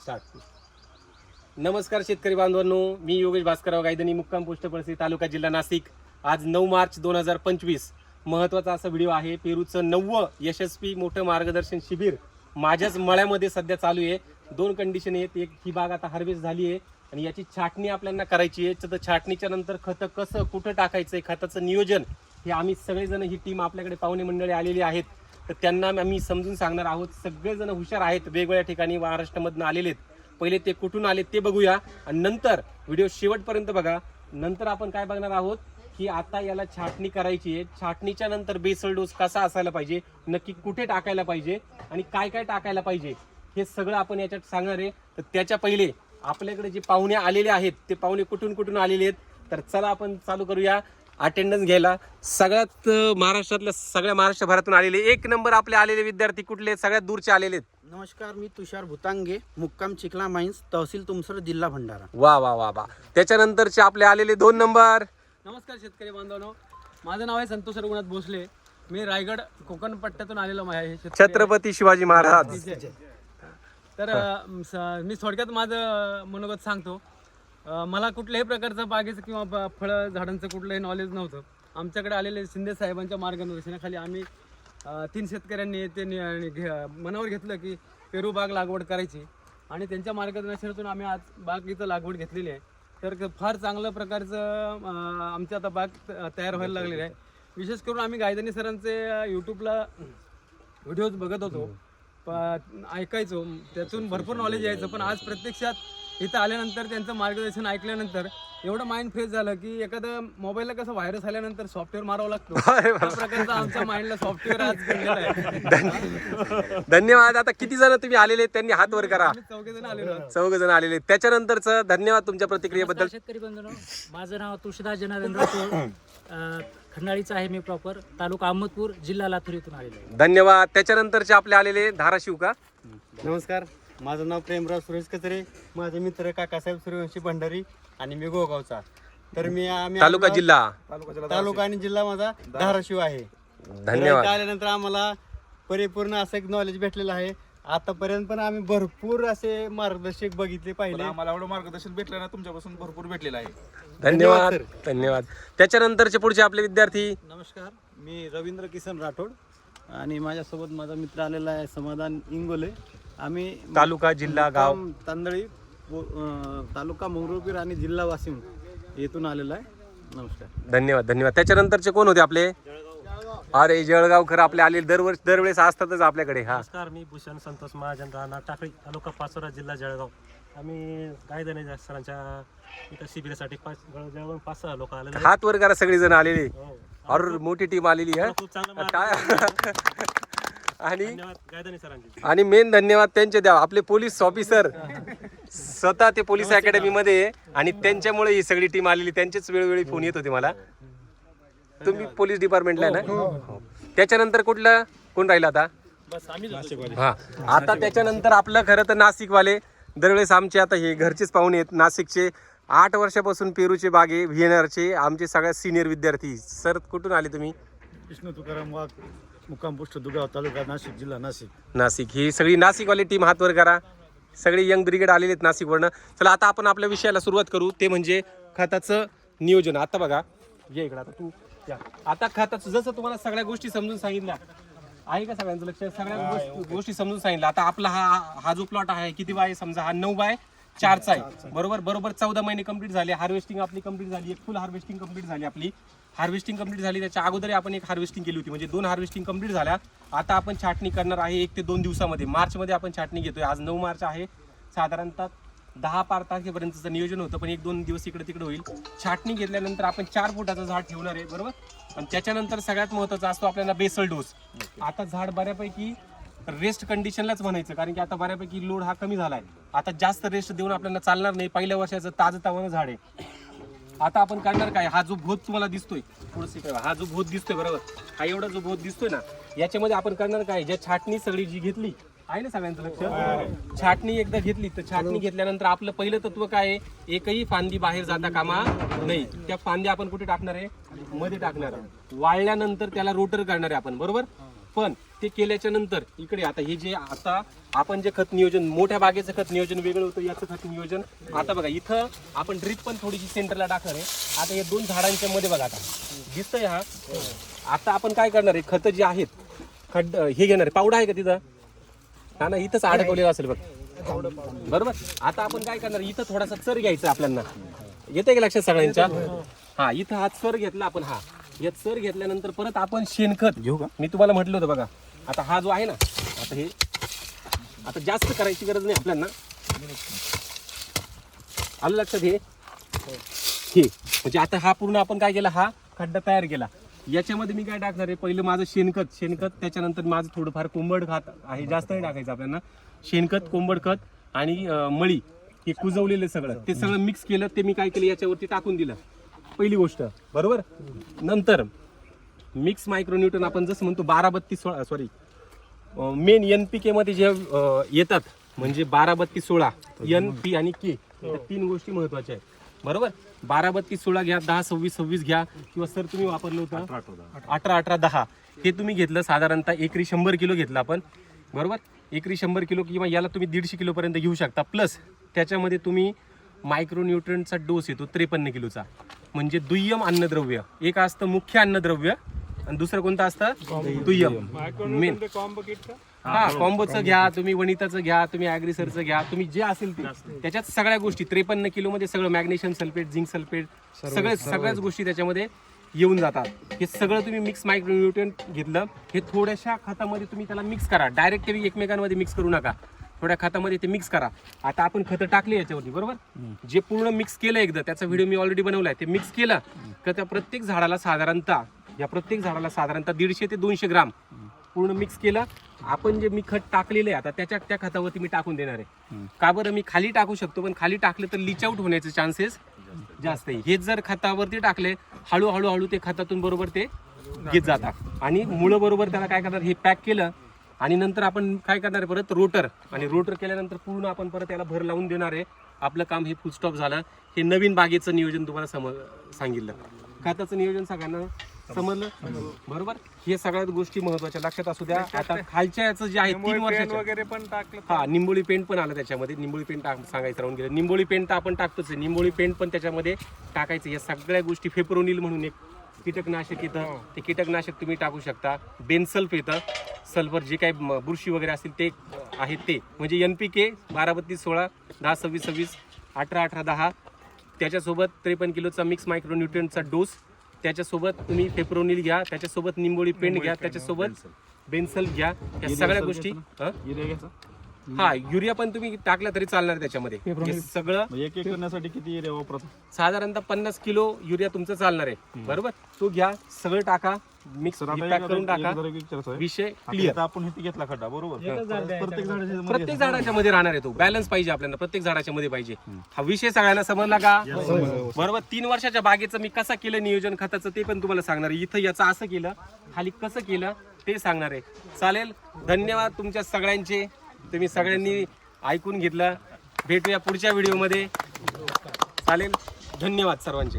Start नमस्कार शेतकरी बांधवांनो मी योगेश भास्करराव गायदनी मुक्काम पोस्ट परिस्थिती तालुका जिल्हा नाशिक. आज नऊ मार्च दोन हजार पंचवीस. महत्त्वाचा असा व्हिडिओ आहे पेरूचं नववं यशस्वी मोठं मार्गदर्शन शिबिर माझ्याच मळ्यामध्ये सध्या चालू आहे. दोन कंडिशन आहेत. एक ही बाग आता हार्वेस्ट झाली आहे आणि याची छाटणी आपल्याला करायची आहे. तर छाटणीच्या नंतर खतं कसं कुठं टाकायचं आहे खताचं नियोजन हे आम्ही सगळेजण ही टीम आपल्याकडे पाहुणे मंडळी आलेली आहेत. तर त्यांना आम्ही समजून सांगणार आहोत. सगळेजण हुशार आहेत. वेगवेगळ्या ठिकाणी महाराष्ट्रामधून आलेले आहेत. पहिले ते कुठून आले ते बघूया. आणि नंतर व्हिडिओ शेवटपर्यंत बघा. नंतर आपण काय बघणार आहोत? की आता याला छाटणी करायची आहे. छाटणीच्या नंतर बेसल डोस कसा असायला पाहिजे? नक्की कुठे टाकायला पाहिजे? आणि काय काय टाकायला पाहिजे? हे सगळं आपण याच्यात सांगणार आहे. तर त्याच्या पहिले आपल्याकडे जे पाहुणे आलेले आहेत ते पाहुणे कुठून कुठून आलेले आहेत? तर चला आपण चालू करूया. अटेंडन्स घ्यायला. सगळ्यात महाराष्ट्रातल्या सगळ्या महाराष्ट्रभरातून आलेले एक नंबर आपले आलेले विद्यार्थी कुठले? सगळ्यात दूरचे आलेले आहेत. नमस्कार मी तुषार भुतांगे मुक्काम चिखला माईन्स तहसील तुमसर जिल्हा भंडारा. वा वा वा वा. त्याच्यानंतरचे आपले आलेले दोन नंबर नमस्कार शेतकरी बांधवांनो. माझं नाव आहे संतोष रघुनाथ भोसले. मी रायगड कोकण पट्ट्यातून आलेलो आहे. शेतकरी आहे. छत्रपती शिवाजी महाराज. तर अं, स- मी थोडक्यात माझं मनोगत सांगतो. मला कुठल्याही प्रकारचं बागेचं किंवा फळं झाडांचं कुठलंही नॉलेज नव्हतं. आमच्याकडे आलेले शिंदे साहेबांच्या मार्गदर्शनाखाली आम्ही तीन शेतकऱ्यांनी ते घे- मनावर घेतलं की पेरू बाग लागवड करायची. आणि त्यांच्या मार्गदर्शनातून आम्ही आज बाग इथं लागवड घेतलेली आहे. तर फार चांगल्या प्रकारचं आमची आता बाग त- तयार व्हायला लागलेली आहे. विशेष करून आम्ही गायधनी सरांचे यूट्यूबला व्हिडिओज बघत होतो. प- ऐकायचो. त्यातून भरपूर नॉलेज यायचं. पण आज प्रत्यक्षात इथं आल्यानंतर त्यांचं मार्गदर्शन ऐकल्यानंतर एवढं माइंड फ्रेश झालं की एखादं मोबाईलला कसं व्हायरस आल्यानंतर सॉफ्टवेअर मारावं लागतो. त्या प्रकारचं आमच्या माइंडला सॉफ्टवेअर आज आहे. धन्यवाद. आता किती जण तुम्ही आलेले आहेत? त्यांनी हात वर करा. चौघे जण आलेलो आहोत. चौघ जण आलेले आहेत. त्याच्यानंतरचं धन्यवाद तुमच्या प्रतिक्रियेबद्दल. नमस्कार शेतकरी बंधूंनो. माझं नाव तुळशीदास जनार्दन राठोड. खंडाळीचं आहे मी प्रॉपर तालुका अहमदपूर जिल्हा लातूर इथून आलेलो आहे. धन्यवाद. त्याच्यानंतरचे आपले आलेले धाराशिव का? नमस्कार. माझं नाव प्रेमराव सुरेश कचरे माझे मित्र काकासाहेब सूर्यवंशी भंडारी आणि मी गोगावचा. तर मी आम्ही तालुका जिल्हा. तालुका आणि जिल्हा माझा धाराशिव. आहे. धन्यवाद. आल्यानंतर आम्हाला परिपूर्ण असं एक नॉलेज भेटलेलं आहे. आतापर्यंत पण आम्ही भरपूर असे मार्गदर्शक बघितले पाहिले. आम्हाला एवढं मार्गदर्शन भेटलं ना तुमच्यापासून भरपूर भेटलेलं आहे. धन्यवाद. धन्यवाद, धन्यवाद. त्याच्यानंतरचे पुढचे आपले विद्यार्थी? नमस्कार. मी रवींद्र किसन राठोड आणि माझ्यासोबत माझा मित्र आलेला आहे समाधान इंगोले. आम्ही तालुका जिल्हा गाव. मुक्काम तांदळी अं, तालुका मंगरुळपीर आणि जिल्हा वाशिम येथून आलेला आहे. नमस्कार. धन्यवाद धन्यवाद. त्याच्यानंतरचे कोण होते आपले? अरे जळगावकर आपले आलेले दरवर्षी दरवेळेस असतातच आपल्याकडे हा. नमस्कार मी भूषण संतोष महाजन राहणार टाकळी तालुका पाचोरा जिल्हा जळगाव. आम्ही गायधने सरांच्या इथं शिबिरासाठी पाच जवळजवळ पाच सहा लोक आलेले आहेत. हात वर करा सगळी जण आलेली. हो. और मोठी टीम आलेली आहे खूप चांगलं काय. आणि धन्यवाद गायधने सरांचे. आणि मेन धन्यवाद त्यांचे द्या आपले पोलीस ऑफिसर स्वतः ते पोलीस अकॅडमी मध्ये आहे आणि त्यांच्यामुळे ही सगळी टीम आलेली. त्यांचेच वेळोवेळी फोन येत होते मला. तुम्ही पोलीस डिपार्टमेंटला आहे ना? हो. त्याच्यानंतर कुठलं? कोण राहिलं आता? बस आम्ही हा. आता त्याच्यानंतर आपलं खरं तर नाशिकवाले. दरवेळेस आमचे आता हे घरचेच पाहुणे आहेत. नाशिकचे आठ वर्षापासून पेरूचे बागे व्हिएनआरचे आमचे सगळ्यात सिनियर विद्यार्थी. सर कुठून आले तुम्ही? विष्णू तुकाराम वाघ. मुक्काम पोस्ट दुगाव तालुका नाशिक जिल्हा नाशिक. नाशिक. ही सगळी नाशिकवाली टीम हातवर करा. सगळे यंग ब्रिगेड आलेले आहेत नाशिकवरनं. चला आता आपण आपल्या विषयाला सुरुवात करू. ते म्हणजे खताचं नियोजन. आता बघा. ये इकडं आता तू या. आता खताचं जसं तुम्हाला सगळ्या गोष्टी समजून सांगितल्या. आहे का सगळ्यांचं लक्ष? सगळ्या गोष्टी- गोष्टी समजून सांगितलं आता आपला हा हा जो प्लॉट आहे किती बाय समजा? हा नऊ बाय चारचा आहे बरोबर बरोबर चौदा महिने कंप्लीट झाले. हार्वेस्टिंग आपली कंप्लीट झाली. एक फुल हार्वेस्टिंग कंप्लीट झाली आपली. हार्वेस्टिंग कंप्लीट झाली. त्याच्या अगोदर आपण एक हार्वेस्टिंग केली होती. म्हणजे दोन हार्वेस्टिंग कंप्लीट झाल्या. आता आपण छाटणी करणार आहे एक ते दोन दिवसामध्ये. मार्चमध्ये आपण छाटणी घेतोय. आज नऊ मार्च आहे. साधारणतः दहा बारा तारखेपर्यंतचं नियोजन होतं पण एक दोन दिवस इकडे तिकडे होईल. छाटणी घेतल्यानंतर आपण चार फुटाचं झाड ठेवणार आहे बरोबर? आणि त्याच्यानंतर सगळ्यात महत्त्वाचा असतो आपल्याला बेसल डोस. आता झाड बऱ्यापैकी रेस्ट कंडिशनलाच म्हणायचं कारण की आता बऱ्यापैकी लोड हा कमी झालाय. आता जास्त रेस्ट देऊन आपल्याला चालणार नाही पहिल्या वर्षाचं ताजं तावं झाड आहे. आता आपण करणार काय? हा जो भोत तुम्हाला दिसतोय बघा. हा जो भोत दिसतोय बरोबर? हा एवढा जो भोत दिसतोय ना याच्यामध्ये आपण करणार काय? ज्या छाटणी सगळी जी घेतली आहे ना सगळ्यांचं लक्ष? छाटणी एकदा घेतली तर छाटणी घेतल्यानंतर आपलं पहिलं तत्व काय आहे? एकही फांदी बाहेर जाता कामा नाही. त्या फांद्या आपण कुठे टाकणार आहे? मध्ये टाकणार आहे. वाळल्यानंतर त्याला रोटर करणार आहे आपण बरोबर? पण ते केल्याच्यानंतर इकडे आता हे जे आता आपण जे खत नियोजन मोठ्या बागेचं खत नियोजन वेगळं होतं याचं खत नियोजन. आता बघा इथं आपण ड्रीप पण थोडीशी सेंटरला टाकणार आहे. आता हे दोन झाडांच्या मध्ये बघा आता. दिसतंय हा? आता आपण काय करणार आहे? खतं जी आहेत खड्ड हे घेणार आहे. पावडा आहे का तिथं? ना ना इथंच अडकवलेलं असेल बघ. बरोबर? आता आपण काय करणार इथं थोडासा चर घ्यायचा आपल्याला. येते का लक्षात सगळ्यांच्या? हा इथं हा चर घेतला आपण हा. या चर घेतल्यानंतर परत आपण शेणखत घेऊ का? मी तुम्हाला म्हटलं होतं बघा. आता हा जो आहे ना आता हे आता जास्त करायची गरज नाही आपल्याला आलं लक्षात हे? हे म्हणजे आता हा पूर्ण आपण काय केला? हा खड्डा तयार केला. याच्यामध्ये मी काय टाकणार आहे? पहिलं माझं शेणखत शेणखत त्याच्यानंतर माझं थोडंफार कोंबड खात आहे जास्त नाही टाकायचं आपल्याला शेणखत कोंबड खत आणि अं, मळी हे कुजवलेलं सगळं. ते सगळं मिक्स केलं ते मी काय केलं? याच्यावरती टाकून दिलं. पहिली गोष्ट. बरोबर? नंतर मिक्स मायक्रोन्यूटन आपण जसं म्हणतो बारा बत्तीस सोळा sorry main N P K मध्ये जे येतात म्हणजे बारा बत्तीस सोळा एन पी आणि के या तीन गोष्टी महत्त्वाच्या आहेत. बरोबर? बारा बत्तीस सोळा घ्या दहा सव्वीस सव्वीस घ्या किंवा सर तुम्ही वापरलं होतं अठरा अठरा दहा. हे तुम्ही घेतलं साधारणतः एकरी शंभर किलो घेतलं आपण. बरोबर? एकरी शंभर किलो किंवा याला तुम्ही दीडशे किलोपर्यंत घेऊ शकता. प्लस त्याच्यामध्ये तुम्ही मायक्रोन्यूट्रनचा डोस येतो त्रेपन्न किलोचा. म्हणजे दुय्यम अन्नद्रव्य. एक असतं मुख्य अन्नद्रव्य आणि दुसरं कोणतं असतं? दुय्यम. मेन हा कॉम्बोचं घ्या तुम्ही वनिताचं घ्या तुम्ही ॲग्रिसरचं घ्या तुम्ही जे असेल ते. त्याच्यात सगळ्या गोष्टी त्रेपन्न किलो मध्ये सगळं मॅग्नेशियम सल्फेट झिंक सल्फेट सगळे सगळ्याच गोष्टी त्याच्यामध्ये येऊन जातात. हे सगळं तुम्ही मिक्स मायक्रोन्यूट्रन घेतलं हे थोड्याशा खतामध्ये तुम्ही त्याला मिक्स करा. डायरेक्ट तुम्ही एकमेकांमध्ये मिक्स करू नका. थोड्या खतामध्ये ते मिक्स करा. आता आपण खतं टाकली याच्यावरती बरोबर? जे पूर्ण मिक्स केलं एकदा त्याचा व्हिडिओ मी ऑलरेडी बनवलाय. ते मिक्स केलं का त्या प्रत्येक झाडाला साधारणतः या प्रत्येक झाडाला साधारणतः दीडशे ते दोनशे ग्राम पूर्ण मिक्स केलं. आपण जे मी खत टाकलेलं आहे आता त्याच्या त्या खतावरती मी टाकून देणार आहे. का बरं? मी खाली टाकू शकतो पण खाली टाकलं तर लिच आउट होण्याचे चान्सेस जास्त आहे. हेच जर खतावरती टाकले हळूहळू हळू ते खतातून बरोबर ते घेत जातात. आणि मुळं बरोबर त्याला काय करणार हे पॅक केलं आणि नंतर आपण काय करणार आहे परत? रोटर. आणि रोटर केल्यानंतर पूर्ण आपण परत त्याला भर लावून देणार आहे. आपलं काम हे फुल स्टॉप झालं. हे नवीन बागेचं नियोजन तुम्हाला सम सांगितलं. खताचं नियोजन सगळ्यांना समजलं? बरोबर? हे सगळ्यात गोष्टी महत्त्वाच्या. लक्षात असू द्या. आता खालच्या याचं जे आहे तीन वर्षाचं वगैरे पण टाकलं हा निंबोळी पेंट पण आलं त्याच्यामध्ये. निंबोळी पेंट सांगायचं राहून गेलं. निंबोळी पेंट तर आपण टाकतोच आहे. निंबोळी पेंट पण त्याच्यामध्ये टाकायचं या सगळ्या गोष्टी फेप्रोनिल म्हणून एक कीटकनाशक येतं ते कीटकनाशक तुम्ही टाकू शकता. बेनसल्फ येतं सल्फर जे काही बुरशी वगैरे असतील ते आहेत ते. म्हणजे एन पी के बारा बत्तीस सोळा दहा सव्वीस सव्वीस अठरा अठरा दहा. त्याच्यासोबत त्रेपन्न किलोचा मिक्स मायक्रोन्युट्रियनचा डोस. त्याच्यासोबत तुम्ही फेप्रोनिल घ्या. त्याच्यासोबत निंबोळी पेंट घ्या. त्याच्यासोबत बेन्सल घ्या. या सगळ्या गोष्टी हं? युरिया पण तुम्ही टाकला तरी चालणार त्याच्यामध्ये. हे सगळं एक एक करण्यासाठी किती एरिया वापरतो? साधारणतः पन्नास किलो युरिया तुमचं चालणार आहे. बरोबर? तो घ्या सगळं टाका मिक्स पॅक करून टाका. विषय क्लिअर आपण इथे घेतला खड्डा बरोबर? प्रत्येक झाडाच्या मध्ये प्रत्येक झाडाच्या मध्ये राहणार आहे तो. बॅलन्स पाहिजे आपल्याला प्रत्येक झाडाच्या मध्ये पाहिजे. हा विषय सगळ्यांना समजला का? बरोबर. तीन वर्षाच्या बागेचं मी कसं केलं नियोजन खताचं ते पण तुम्हाला सांगणार आहे. इथं याचं असं केलं खाली कसं केलं ते सांगणार आहे. चालेल. धन्यवाद तुमच्या सगळ्यांचे. तुम्ही सगळ्यांनी ऐकून घेतलं. भेटूया पुढच्या व्हिडिओमध्ये. चालेल? धन्यवाद सर्वांचे.